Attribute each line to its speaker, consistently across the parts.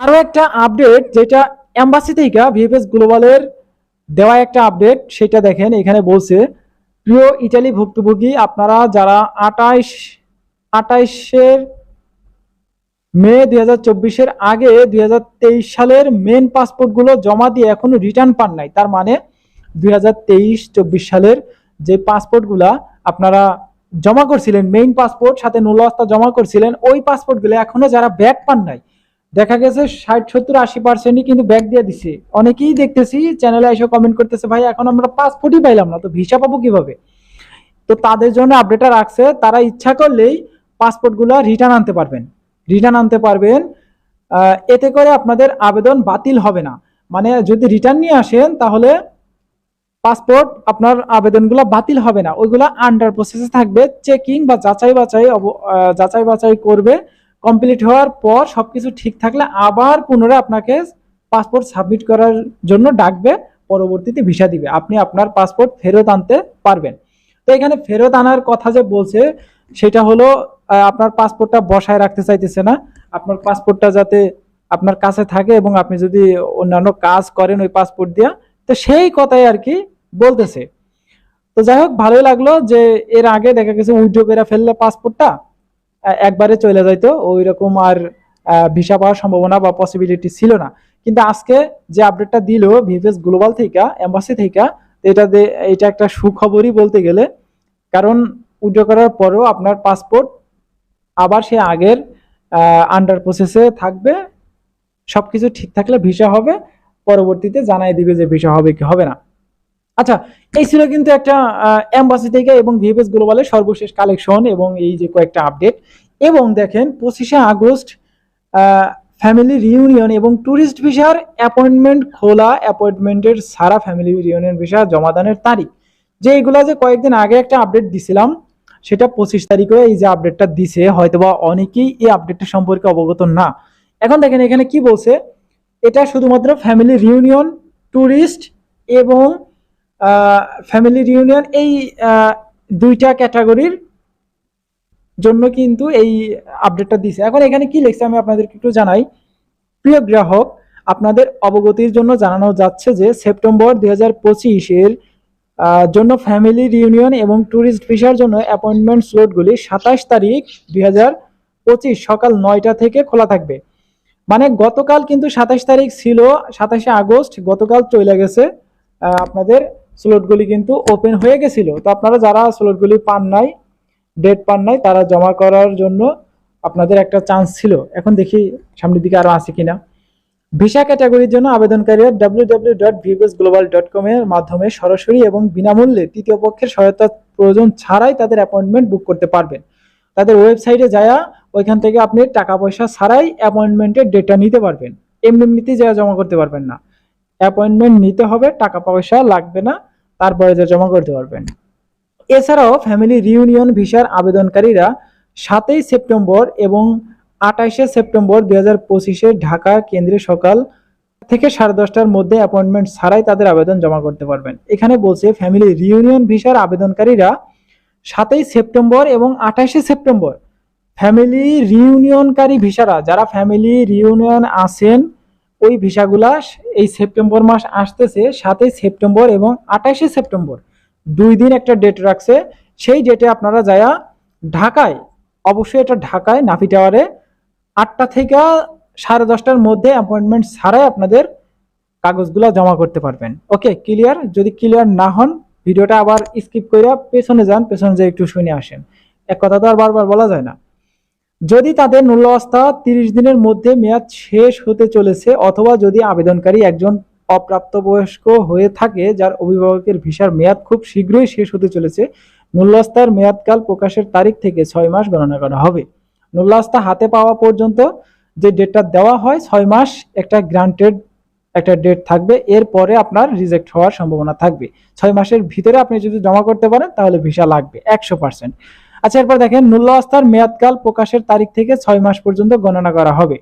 Speaker 1: আরও একটা আপডেট যেটা এম্বাসি থেকে ভিএফএস গ্লোবালের দেওয়া একটা আপডেট সেটা দেখেন, এখানে বলছে, প্রিয় ইটালি ভুক্তভোগী, আপনারা যারা আটাইশ আটাইশের মে দুই হাজার আগে দুই হাজার তেইশ সালের মেন পাসপোর্টগুলো জমা দিয়ে এখনও রিটার্ন পান নাই, তার মানে দুই হাজার সালের যে পাসপোর্টগুলা আপনারা জমা করছিলেন মেইন পাসপোর্ট সাথে নুলাস্তা জমা করছিলেন, ওই পাসপোর্টগুলো এখনও যারা ব্যাক পান নাই দেখা গেছে ষাট, সত্তর, আশি পার্সেন্টই কিন্তু ব্যাক দিয়ে দিছে। অনেকেই দেখতেছি চ্যানেলে এসে কমেন্ট করতেছে, ভাই, এখন আমরা পাসপোর্টই পাইলাম না, তো ভিসা পাবো কীভাবে? তো তাদের জন্য আপডেটটা রাখছে, তারা ইচ্ছা করলেই পাসপোর্টগুলো রিটার্ন আনতে পারবেন। রিটার্ন আনতে পারবেন এতে করে আপনাদের আবেদন বাতিল হবে না। মানে যদি রিটার্ন নিয়ে আসেন, তাহলে পাসপোর্ট আপনার আবেদনগুলো বাতিল হবে না। ওইগুলো আন্ডার প্রসেসে থাকবে চেকিং বা যাচাই বাছাই যাচাই বাছাই করবে। কমপ্লিট হওয়ার পর সবকিছু ঠিক থাকলে আবার পুনরায় আপনাকে পাসপোর্ট সাবমিট করার জন্য ডাকবে, পরবর্তীতে ভিসা দিবে। আপনি আপনার পাসপোর্ট ফেরত আনতে পারবেন। তো এখানে ফেরত আনার কথা যে বলছে, সেটা হলো আপনার পাসপোর্টটা বসায় রাখতে চাইতেছে না। আপনার পাসপোর্টটা যাতে আপনার কাছে থাকে এবং আপনি যদি অন্যান্য কাজ করেন ওই পাসপোর্ট দিয়া, তো সেই কথাই আর কি বলতেছে। তো যাই হোক, ভালোই লাগল যে এর আগে দেখা গেছে উইড্রো করে ফেললে পাসপোর্টটা একবারে চলে যাইতো ওই রকম আর ভিসা পাওয়ার সম্ভাবনা বা পসিবিলিটি ছিল না। কিন্তু আজকে যে আপডেটটা দিল ভিভিএস গ্লোবাল থেকে এম্বাসি থেকে, এটা এটা একটা সুখবরই বলতে গেলে, কারণ উইড্রো করার পরেও আপনার পাসপোর্ট আবার সে আগের আন্ডার প্রসেসে থাকবে, সবকিছু ঠিক থাকলে ভিসা হবে, পরবর্তীতে জানাই দিবে যে ভিসা হবে কি হবে না। আচ্ছা এই ছিল কিন্তু একটা এম্বাসি থেকে এবং ভিএফএস গ্লোবালের সর্বশেষ কালেকশন এবং এই যে কয়েকটা আপডেট এবং দেখেন, পঁচিশে আগস্ট ফ্যামিলি রিউনিয়ন এবং ট্যুরিস্ট ভিসার অ্যাপয়েন্টমেন্ট খোলা অ্যাপয়েন্টমেন্টের সারা ফ্যামিলি রিউনিয়ন ভিসা জমাদানের তারিখ। যে এগুলা যে কয়েকদিন আগে একটা আপডেট দিছিলাম, সেটা পঁচিশ তারিখে এই যে আপডেটটা দিছে, হয়তোবা অনেকেই এই আপডেটটা সম্পর্কে অবগত না। এখন দেখেন এখানে কি বলছে, এটা শুধুমাত্র ফ্যামিলি রিউনিয়ন ট্যুরিস্ট এবং ফ্যামিলি রিউনিয়ন এই দুইটা ক্যাটাগরির জন্য কিন্তু এই আপডেটটা দিছে। এখন এখানে কি লিখছে আমি আপনাদেরকে একটু জানাই। প্রিয় গ্রাহক, আপনাদের অবগতির জন্য জানানো যাচ্ছে যে সেপ্টেম্বর দুই হাজার পঁচিশের জন্য ফ্যামিলি রিউনিয়ন এবং ট্যুরিস্ট ভিসার জন্য অ্যাপয়েন্টমেন্ট স্লটগুলি সাতাশ তারিখ দুই সকাল নয়টা থেকে খোলা থাকবে। মানে গতকাল কিন্তু সাতাশ তারিখ ছিল, সাতাশে আগস্ট গতকাল চলে গেছে। আপনাদের স্লটগুলি কিন্তু ওপেন হয়ে গেছিল। তো আপনারা যারা স্লটগুলি পান নাই ডেট পান নাই, তারা জমা করার জন্য আপনাদের একটা চান্স ছিল। এখন দেখি সামনের দিকে আরও আছে কিনা। ভিসা ক্যাটাগরির জন্য আবেদনকারীরা W W dot global dot com এর মাধ্যমে সরাসরি এবং বিনামূল্যে তৃতীয় পক্ষের সহায়তা প্রয়োজন ছাড়াই তাদের অ্যাপয়েন্টমেন্ট বুক করতে পারবেন। তাদের ওয়েবসাইটে যায়া ওইখান থেকে আপনি টাকা পয়সা ছাড়াই অ্যাপয়েন্টমেন্টের ডেটা নিতে পারবেন। এমনি এমনিতেই যা জমা করতে পারবেন না। অ্যাপয়েন্টমেন্ট নিতে হবে, টাকা পয়সা লাগবে না। তারপরে যা জমা করতে পারবেন। এছাড়াও ফ্যামিলি রিউনিয়ন ভিসার আবেদনকারীরা সাতই সেপ্টেম্বর এবং আঠাশে সেপ্টেম্বর দুই হাজার পঁচিশে ঢাকা কেন্দ্রে সকাল থেকে সাড়ে দশটার মধ্যে অ্যাপয়েন্টমেন্ট ছাড়াই তাদের আবেদন জমা করতে পারবেন। এখানে বলছে ফ্যামিলি রিউনিয়ন ভিসার আবেদনকারীরা সাতই সেপ্টেম্বর এবং আঠাশে সেপ্টেম্বর ফ্যামিলি রিউনিয়নকারী ভিসারা, যারা ফ্যামিলি রিউনিয়ন আছেন ওই ভিসাগুলা এই সেপ্টেম্বর মাস আসতেছে সাতই সেপ্টেম্বর এবং আঠাশে সেপ্টেম্বর। দুই দিন একটা ডেট রাখছে। সেই ডেটে আপনারা যায়া ঢাকায়, অবশ্যই এটা ঢাকায়, নাফি টাওয়ারে আটটা থেকে সাড়ে দশটার মধ্যে অ্যাপয়েন্টমেন্ট ছাড়াই আপনাদের কাগজগুলো জমা করতে পারবেন। ওকে ক্লিয়ার যদি ক্লিয়ার না হন, ভিডিওটা আবার স্কিপ করে পেছনে যান, পেছনে যেয়ে একটু শুনে আসেন। এক কথা তো আর বারবার বলা যায় না। যদি তাদের মূল্যাবস্থা তিরিশ দিনের মধ্যে মেয়াদ শেষ হতে চলেছে অথবা যদি আবেদনকারী একজন অপ্রাপ্তবয়স্ক হয়ে থাকে যার অভিভাবকের ভিসার মেয়াদ খুব শীঘ্রই শেষ হতে চলেছে মূল্যাস্তার মেয়াদকাল প্রকাশের তারিখ থেকে ছয় মাস গণনা করা হবে। মূল্যাস্তা হাতে পাওয়া পর্যন্ত যে ডেটটা দেওয়া হয়, ছয় মাস একটা গ্রান্টেড একটা ডেট থাকবে, এরপরে আপনার রিজেক্ট হওয়ার সম্ভাবনা থাকবে। ছয় মাসের ভিতরে আপনি যদি জমা করতে পারেন, তাহলে ভিসা লাগবে, একশো পার্সেন্ট। আচ্ছা এরপর দেখেন নুল্লাস্তার মেয়াদকাল প্রকাশের তারিখ থেকে ছয় মাস পর্যন্ত গণনা করা হবে।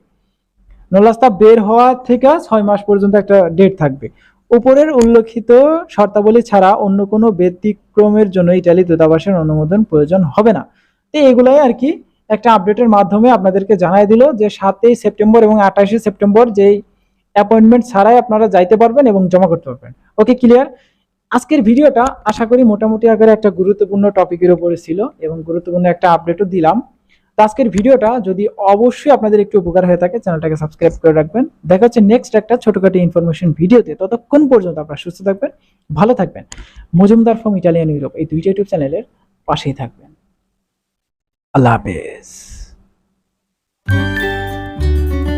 Speaker 1: নুল্লাস্তা বের হওয়া থেকে ছয় মাস পর্যন্ত একটা ডেট থাকবে। উপরের উল্লেখিত শর্তাবলী ছাড়া অন্য কোনো ব্যতিক্রমের জন্য ইটালি দূতাবাসের অনুমোদন প্রয়োজন হবে না। তো এগুলাই আর কি একটা আপডেটের মাধ্যমে আপনাদেরকে জানাই দিল যে সাতই সেপ্টেম্বর এবং আঠাশে সেপ্টেম্বর যেই অ্যাপয়েন্টমেন্ট ছাড়াই আপনারা যাইতে পারবেন এবং জমা করতে পারবেন। Okay, clear? আজকের ভিডিওটা আশা করি মোটামুটি আকারে একটা গুরুত্বপূর্ণ টপিকের উপরে ছিল এবং গুরুত্বপূর্ণ একটা আপডেটও দিলাম। তো আজকের ভিডিওটা যদি অবশ্যই আপনাদের একটু উপকার হয়ে থাকে, চ্যানেলটাকে সাবস্ক্রাইব করে রাখবেন। দেখা হচ্ছে নেক্সট একটা ছোটখাটো ইনফরমেশন ভিডিওতে। ততক্ষণ পর্যন্ত আপনারা সুস্থ থাকবেন, ভালো থাকবেন। মজুমদার ফ্রম ইটালিয়ান ইউরোপ এই দুইটা ইউটিউব চ্যানেলের পাশেই থাকবেন। আল্লাহ হাফেজ।